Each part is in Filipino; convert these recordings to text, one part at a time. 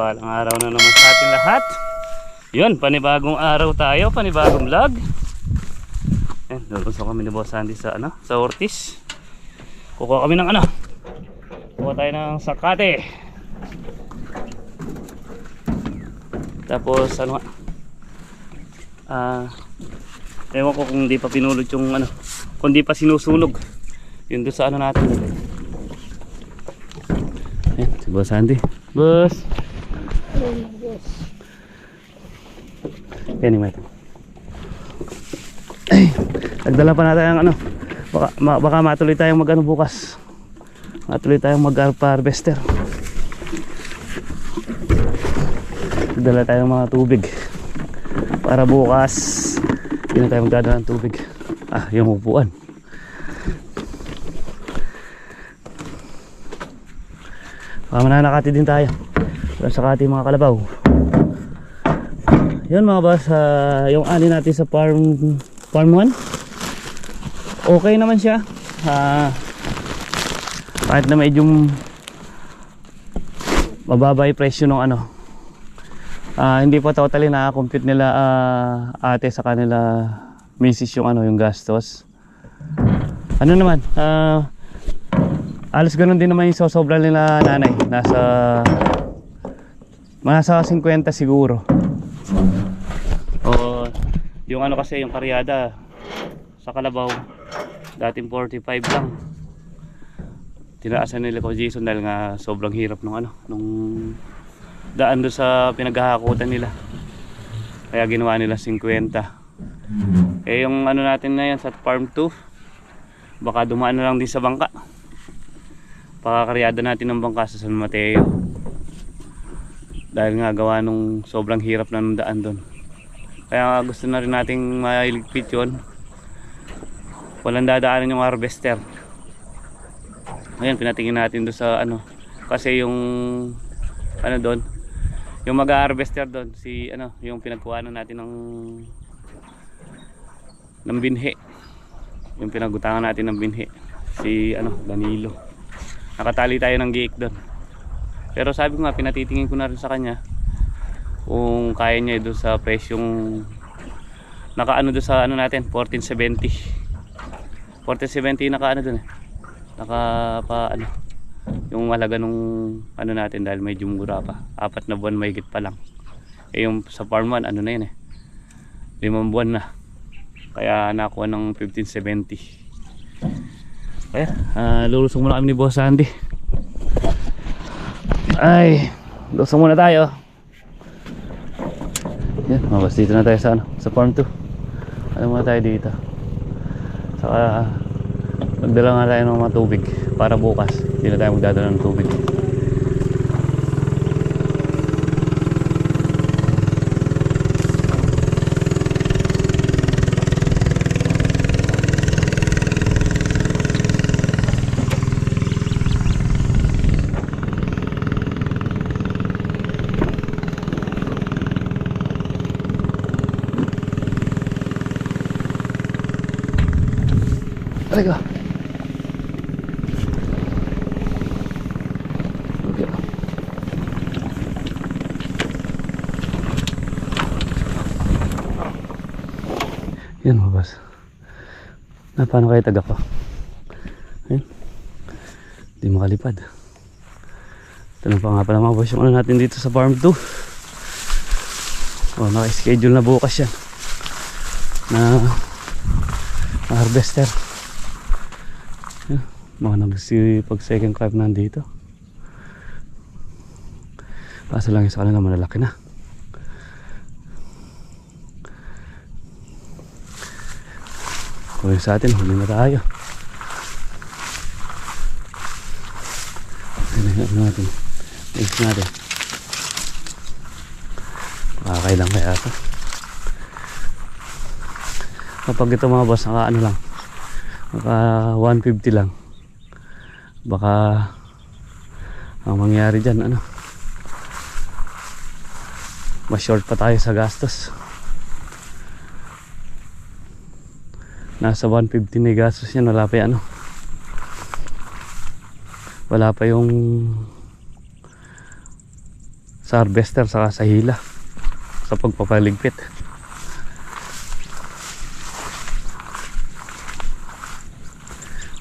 mapagpalang araw na naman sa ating lahat. Yun, panibagong araw tayo, panibagong vlog. Yan, luluso kami ni Boss Sandy sa ano, sa Ortiz. Kukuha kami ng ano. Kukuha tayo ng sakate. Tapos ano. Ah, ewan ko kung di pa pinulot yung ano, kung di pa sinusunog. Yun doon sa ano natin. Ayan, si Boss Andy. Boss! Meto. Ay, nagdala pa natin ang ano. Baka, ma, baka matuloy tayong mag ano bukas. Matuloy tayong mag harvester. Nagdala tayong mga tubig. Para bukas, hindi na tayo magdadala ng tubig. Ah, yung upuan. Baka mananakati din tayo. Wala sakati mga kalabaw. Yun mga boss, ah, yung ani natin sa farm farm 1. Okay naman siya. Ah, kahit na medyo mababa yung presyo ng ano. Ah, hindi pa totally na-compute nila ah, ate sa kanila misis yung ano yung gastos. Ano naman? Ah, Alas ganun din naman yung sosobra nila nanay. Nasa nasa 50 siguro. O yung ano kasi yung karyada sa Kalabaw dating 45 lang. Tinaasan nila ko Jason dahil nga sobrang hirap nung ano nung daan doon sa pinaghahakutan nila. Kaya ginawa nila 50. Eh yung ano natin na yan sa farm 2 baka dumaan na lang din sa bangka pakakaryada natin ng bangka sa San Mateo dahil nga gawa nung sobrang hirap na nung daan doon kaya gusto na rin nating mailigpit yun. Walang dadaanan yung harvester. Ngayon pinatingin natin doon sa ano. Kasi yung ano doon yung mag-harvester doon si ano yung pinagkuhanan natin ng ng binhe yung pinagutangan natin ng binhe si ano Danilo. Nakatali tayo ng giik doon pero sabi ko nga pinatitingin ko na rin sa kanya kung kaya niya doon sa presyong nakaano doon sa ano natin 1470 1470 nakaano doon eh. Naka pa ano yung malaga nung ano natin dahil medyo mura pa. Apat na buwan may pa lang. Eh yung sa farm 1 ano na yun eh. Limang buwan na. Kaya nakuha ng 1570 kaya, uh, lulusong muna kami ni Boss Sandy. Ay, lusong muna tayo. Yan, mabas dito na tayo sa ano, sa farm 2. Ano muna tayo dito. Saka, magdala nga tayo ng mga tubig para bukas. Hindi na tayo magdadala ng tubig. Talaga. Okay. Yan mabas. Na paano kayo taga pa? Ayun. Hindi makalipad. Na pa nga pala mga boss yung ano natin dito sa farm 2. Oh, naka-schedule na bukas yan. Na, na harvester. Mga nagsipag second crab nandito. Kaso lang yung sa kanila malalaki na. Kung yung sa atin, huli na tayo. Ano natin? Eggs natin. Makakailang kaya ito. Kapag ito mga boss, naka ano lang. Naka 150 lang baka ang mangyari dyan ano? Mas short pa tayo sa gastos. Nasa 150 na gastos yan wala pa yan ano? Wala pa yung sa harvester saka sa hila sa pagpapaligpit.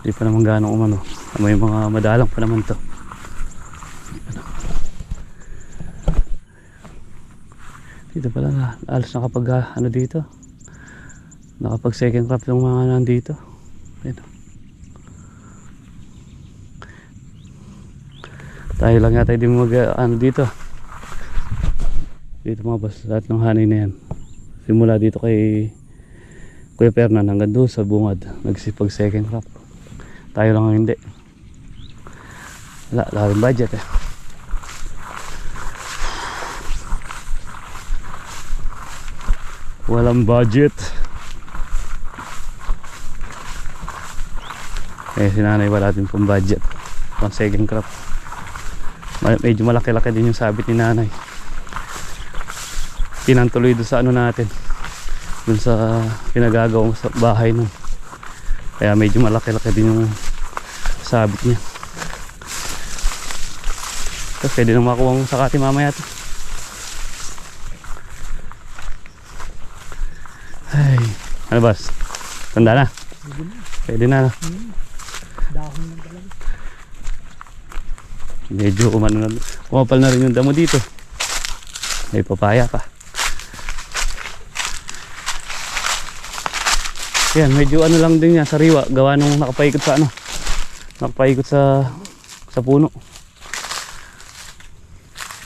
Hindi pa naman gano'ng umano may mga madalang pa naman to. Dito pala na alas nakapag ah, ano dito? Nakapag second crop yung mga nandito. Ayun. Tayo lang yata hindi mag ah, ano dito. Dito mga boss lahat ng hanay na yan. Simula dito kay Kuya Fernan hanggang doon sa bungad nagsipag second crop tayo lang ang hindi wala wala rin budget eh. Walang budget. Eh sinanay wala din pong budget. Pang second crop. Medyo malaki-laki din yung sabit ni nanay. Pinantuloy doon sa ano natin. Dun sa pinagagawang sa bahay nun. Kaya medyo malaki-laki din yung sabit niya tapos pwede nang makuha ang sakati mamaya to. Ay ano boss? Tanda na. Pwede na? Dahon lang talaga. medyo umano na kumapal na rin yung damo dito. May papaya pa. Yan medyo ano lang din yan sariwa. Gawa nung nakapaikot sa ano nakapaikot sa sa puno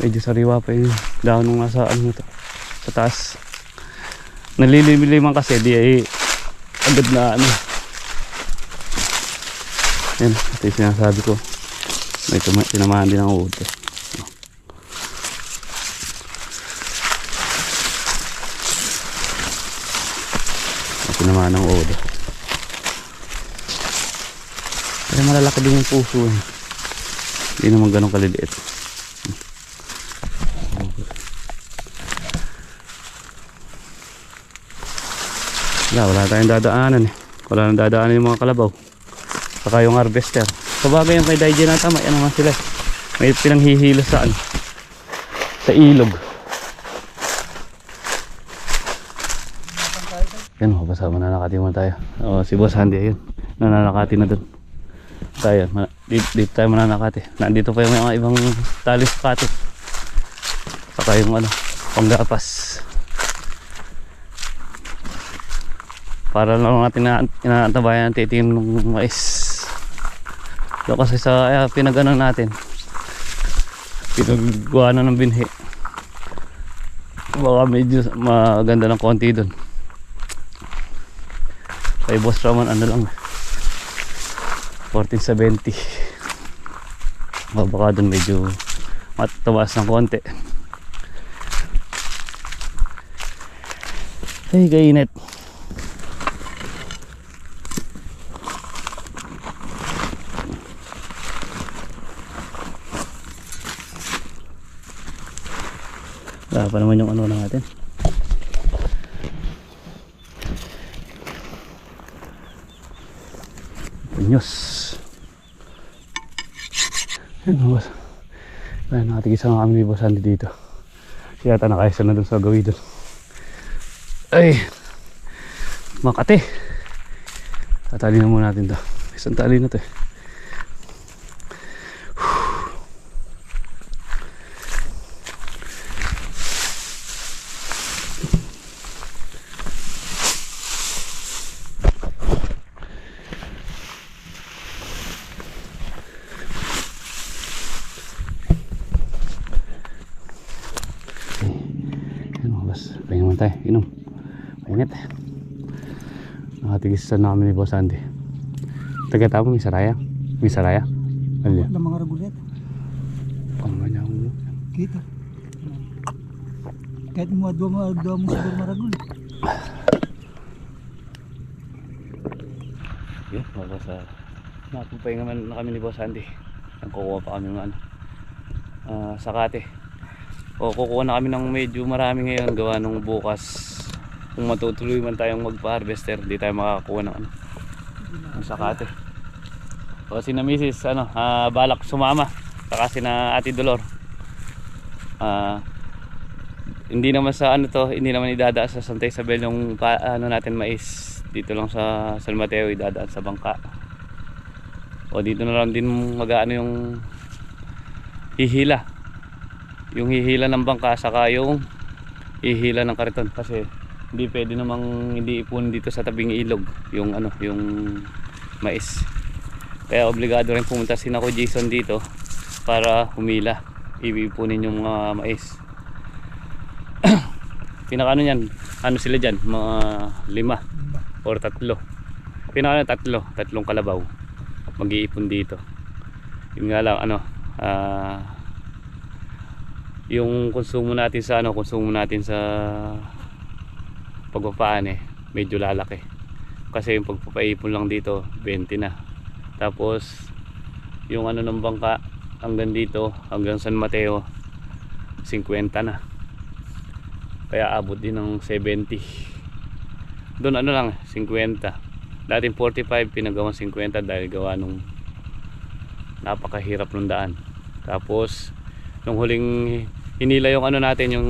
medyo sariwa pa yung dahon nung nasa ano to sa taas nalilimiliman kasi di ay agad na ano yan ito yung sinasabi ko may tinamahan din ang uod eh. Tinamahan ng uod eh. Pero malalaki din yung puso eh. Hindi naman ganun kaliliit. Wala, wala tayong dadaanan eh. Wala nang dadaanan yung mga kalabaw. Saka yung harvester. Sabagay yung kay Daiji na tama, yan naman sila. eh. May pinanghihilo saan? Sa ilog. Yan, mabasa mananakati mo tayo. O, si Boss Handy, ayun. Nananakati na dun. Tayo, dito, dito tayo mananakati. Nandito pa yung mga ibang talis kati. Saka yung ano, panggapas. Para lang natin na inaantabayan ang titingin ng mais. Doon kasi sa uh, pinagano natin. Pinaggawa na ng binhi. Baka medyo maganda ng konti doon. Kay Boss Raman ano lang. 1470. Baka doon medyo matawas ng konti. Ay, kainit. Pa naman yung ano natin. Pinyos. Mga boss. Ayan, nakatigisa nga kami ni Boss Andy dito. Siya yata nakaisa na dun sa gawin dun. Ay! Makate! Tatali na muna natin to. Isang tali na to eh. Yan mga muna tayo. Inom. Mainit. Nakatigisan na kami ni Boss Andy. Taga-tapo may saraya. May saraya. Ano yan? Mga ragulet. Ano ba niya ang Kita. Kahit mo adwa mo adwa mo siguro maragul. Yun, mga boss. Uh, Napupahinga man na kami ni Boss Andy. Nagkukuha pa kami ng ano. ah, sakate. O kukuha na kami ng medyo marami ngayon gawa nung bukas. Kung matutuloy man tayong magpa-harvester, di tayo makakakuha ng ano. Ng sakate. O si Mrs. ano, ah, balak sumama. Saka si na Ate Dolor. Ah, hindi naman sa ano to, hindi naman idadaan sa Santa Isabel yung pa, ano natin mais. Dito lang sa San Mateo idadaan sa bangka. O dito na lang din mag-ano yung hihila. Yung hihila ng bangka saka yung hihila ng kariton. Kasi hindi pwede namang hindi ipon dito sa tabing ilog yung ano yung mais. Kaya obligado rin pumunta si ako Jason dito para humila iipunin yung mga mais. Pinaka ano yan ano sila dyan? Mga lima or tatlo. Pinaka ano, tatlo. Tatlong kalabaw mag-iipon dito. Yun nga lang ano ah yung konsumo natin sa ano konsumo natin sa pagpapaan eh medyo lalaki. Kasi yung pagpapaipon lang dito 20 na. Tapos yung ano ng bangka hanggang dito hanggang San Mateo 50 na. Kaya abot din ng 70 doon ano lang 50 dating 45 pinagawang 50 dahil gawa nung napakahirap ng daan. Tapos nung huling hinila yung ano natin yung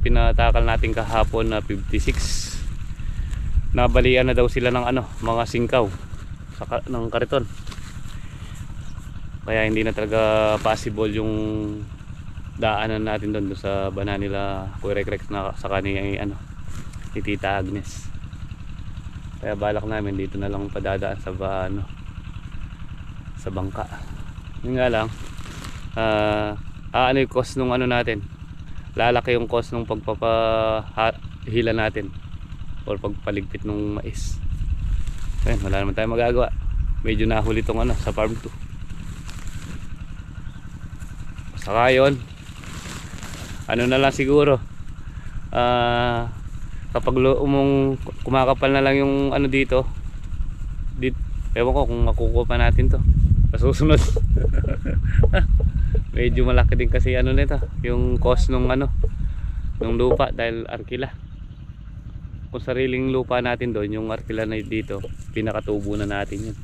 pinatakal natin kahapon na 56 nabalian na daw sila ng ano mga singkaw sa ng kariton. Kaya hindi na talaga possible yung daanan natin doon sa bana nila na sa kanya ano ni Tita Agnes. Kaya balak namin dito na lang padadaan sa ba, ano sa bangka. Yun nga lang ah ah, ano yung cost nung ano natin? Lalaki yung cost nung pagpapahila natin. Or pagpaligpit ng mais. Ayun wala naman tayo magagawa. Medyo nahuli tong ano sa farm 2 saka yun ano na lang siguro. Ah kapag umong kumakapal na lang yung ano dito dit, ewan ko kung makukuha pa natin to. Masusunod medyo malaki din kasi ano nito yung cost nung ano nung lupa dahil arkila. Kung sariling lupa natin doon yung arkila na dito pinakatubo na natin yun.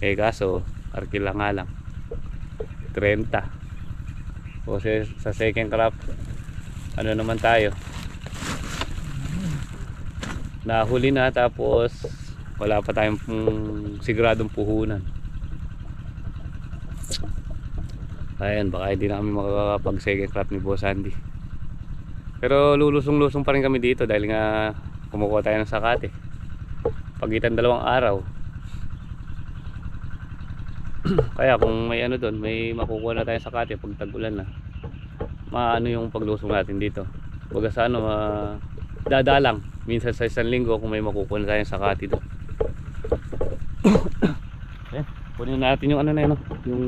Eh kaso arkila nga lang. 30 o sa, sa second crop ano naman tayo? Nahuli na tapos wala pa tayong siguradong puhunan Ayan, baka hindi na kami makakapag second ni Boss Andy. Pero lulusong-lusong pa rin kami dito dahil nga kumukuha tayo ng sakate. Pagitan dalawang araw. Kaya kung may ano doon, may makukuha na tayo sakate pag tag-ulan na. Maano yung paglusong natin dito. Baga sa ano, dadalang. Minsan sa isang linggo kung may makukuha na tayong sakate doon. Ayan, kunin natin yung ano na yun, no? yung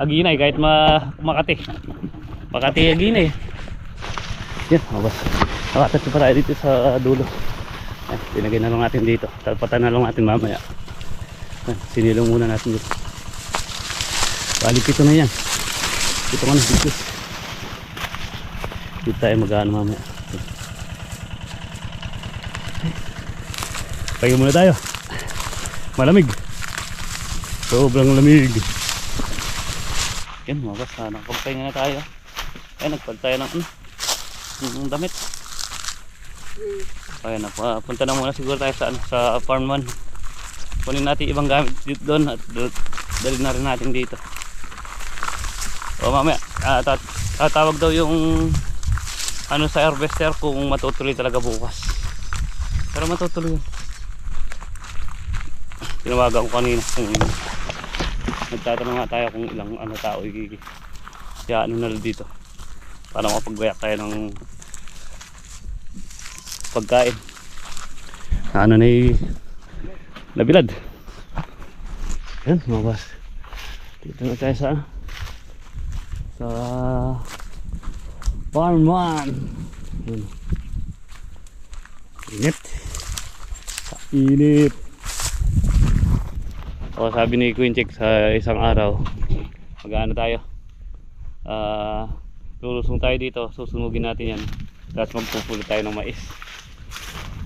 Aginay kahit ma Makati. Makati Aginay. Yan, mabas. Nakatatlo pa tayo dito sa dulo. Ay, tinagay na lang natin dito. Talpatan na lang natin mamaya. Ay, sinilong muna natin dito. Bali pito na yan. Pito ka na dito. Dito tayo mag-ano mamaya. Tayo muna tayo. Malamig. Sobrang lamig. Yan mga boss, ah, nakapagpahinga na tayo. Ayan, nagpag tayo ng ano, ng damit. Ayan, napunta na muna siguro tayo sa, ano, sa farm 1. Kunin natin ibang gamit dito doon at dalhin na rin natin dito. O mamaya, tat tatawag daw yung ano sa harvester kung matutuloy talaga bukas. Pero matutuloy yun. Tinawagan ko kanina kung nagtatanong nga tayo kung ilang ano tao kaya ano na dito? Para makapagbayak tayo ng pagkain. Ano na y- nabilad? Yan mga boss. Dito na tayo sa sa farm 1 Yan. init. Init o sabi ni Queen Chick sa isang araw mag-ano tayo? Ah lulusong tayo dito susunugin natin yan. Tapos magpupulo tayo ng mais.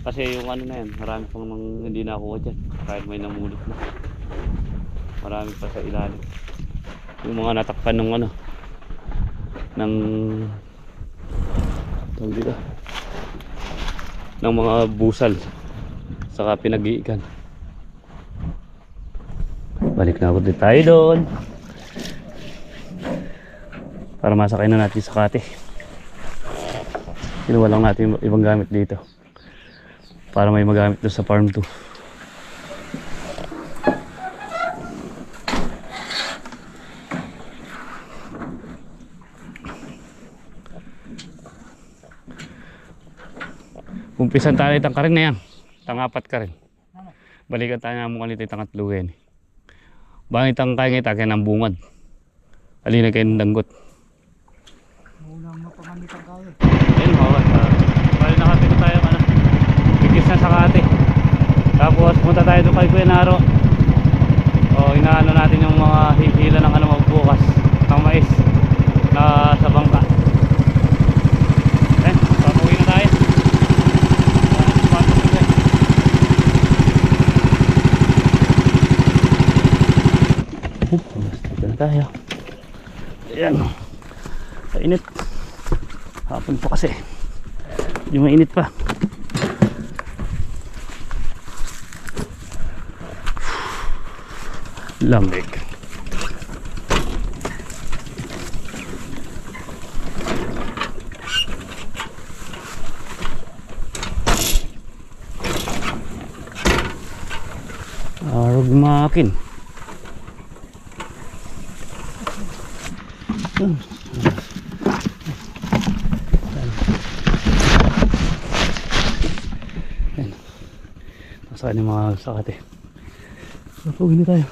Kasi yung ano na yan marami pang nang hindi nakuha dyan. Kahit may namulot na. Marami pa sa ilalim. Yung mga natakpan ng ano ng tawag dito? Ng mga busal. Saka pinag-iikan. Balik na ulit tayo doon. Para masakay na natin sa kate. Kinuha lang natin ibang gamit dito. Para may magamit doon sa farm 2. Umpisan tayo itang karin na yan. Tangapat ka rin. Balikan tayo nga mukha nito itang atlugan. Bangit ang kaya ngita kaya ng bungad. Alina kayo ng danggot. Unang mapangamit ang kaya. Ayun, mawas. Uh, bali nakapito tayo ano. Bigis na sa kate. Tapos punta tayo doon kay Kuya Naro. O inaano natin yung mga hihila ng ano magbukas. Ng mais. Na sa bangka. Eh, papuwi na tayo. Ah, papuwi na. Hup, dito na tayo. Ayan. Kainit. Hapon po kasi. Hindi mainit pa. Lamig. Arog makin. Nasaan yung mga sakate. Napugin na tayo.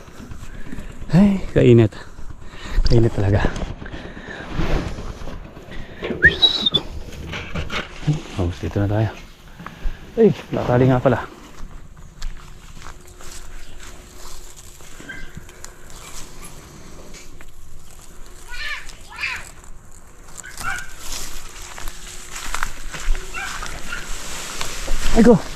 Ay, kainit. Kainit talaga. Ay, haus dito na tayo. Ay, nakali nga pala. Ay, go!